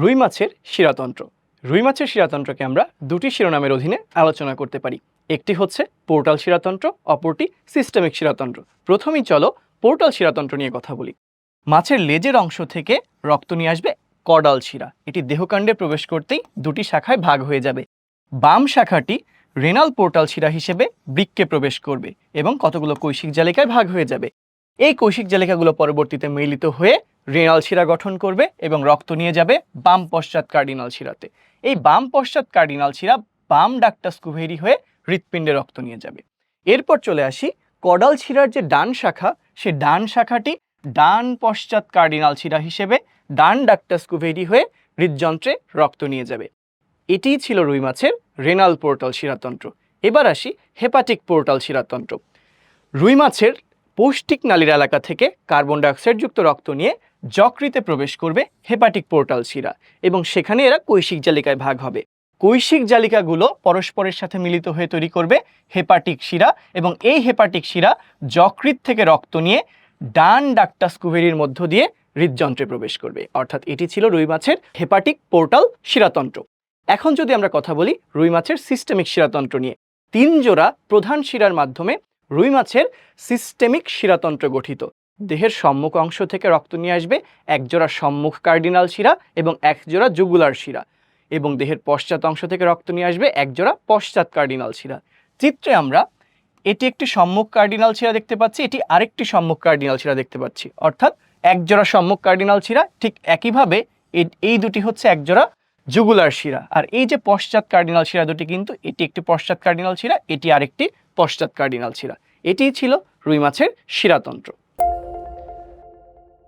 রুই মাছের শিরাতন্ত্র। রুই মাছের শিরাতন্ত্রকে আমরা দুটি শিরোনামের অধীনে আলোচনা করতে পারি। একটি হচ্ছে পোর্টাল শিরাতন্ত্র, অপরটি সিস্টেমিক শিরাতন্ত্র। প্রথমেই চলো পোর্টাল শিরাতন্ত্র নিয়ে কথা বলি। মাছের লেজের অংশ থেকে রক্ত নিয়ে আসবে কডাল শিরা। এটি দেহকাণ্ডে প্রবেশ করতেই দুটি শাখায় ভাগ হয়ে যাবে। বাম শাখাটি রেনাল পোর্টাল শিরা হিসেবে বৃক্কে প্রবেশ করবে এবং কতগুলো কৈশিক জালিকায় ভাগ হয়ে যাবে। এই কৈশিক জালিকাগুলো পরবর্তীতে মিলিত হয়ে রেনাল শিরা গঠন করবে এবং রক্ত নিয়ে যাবে বাম পশ্চাৎ কার্ডিনাল শিরাতে এই বাম পশ্চাৎ কার্ডিনাল শিরা বাম কুভেরি হয়ে হৃৎপিণ্ডে রক্ত নিয়ে যাবে। এরপর চলে আসি কডাল শিরার যে ডান শাখা, সে ডান শাখাটি ডান পশ্চাৎ কার্ডিনাল শিরা হিসেবে ডান কুভেরি হয়ে হৃদযন্ত্রে রক্ত নিয়ে যাবে। এটিই ছিল রুই মাছের রেনাল পোর্টাল শিরাতন্ত্র এবার আসি হেপাটিক পোর্টাল শিরাতন্ত্র রুই মাছের পৌষ্টিক নালীর এলাকা থেকে কার্বন ডাইঅক্সাইডযুক্ত রক্ত নিয়ে যকৃতে প্রবেশ করবে হেপাটিক পোর্টাল শিরা এবং সেখানে এরা কৈশিক জালিকায় ভাগ হবে। কৈশিক জালিকাগুলো পরস্পরের সাথে মিলিত হয়ে তৈরি করবে হেপাটিক শিরা এবং এই হেপাটিক শিরা যকৃত থেকে রক্ত নিয়ে ডান ডাক্টাস কুভেরির মধ্য দিয়ে হৃদযন্ত্রে প্রবেশ করবে। অর্থাৎ এটি ছিল রুই মাছের হেপাটিক পোর্টাল শিরাতন্ত্র। এখন যদি আমরা কথা বলি রুই মাছের সিস্টেমিক শিরাতন্ত্র নিয়ে, তিন জোড়া প্রধান শিরার মাধ্যমে রুই মাছের সিস্টেমিক শিরাতন্ত্র গঠিত। দেহের সম্মুখ অংশ থেকে রক্ত নিয়ে আসবে একজোড়া সম্মুখ কার্ডিনাল শিরা এবং একজোড়া জুগুলার শিরা এবং দেহের পশ্চাৎ অংশ থেকে রক্ত নিয়ে আসবে একজোড়া পশ্চাৎ কার্ডিনাল শিরা। চিত্রে আমরা এটি একটি সম্মুখ কার্ডিনাল শিরা দেখতে পাচ্ছি, এটি আরেকটি সম্মুখ কার্ডিনাল শিরা দেখতে পাচ্ছি। অর্থাৎ একজোড়া সম্মুখ কার্ডিনাল শিরা ঠিক একইভাবে এই দুটি হচ্ছে একজোড়া জুগুলার শিরা। আর এই যে পশ্চাৎ কার্ডিনাল শিরা দুটি কিন্তু এটি একটি পশ্চাৎ কার্ডিনাল শিরা, এটি আরেকটি পশ্চাৎ কার্ডিনাল শিরা এটিই ছিল রুই মাছের শিরাতন্ত্র।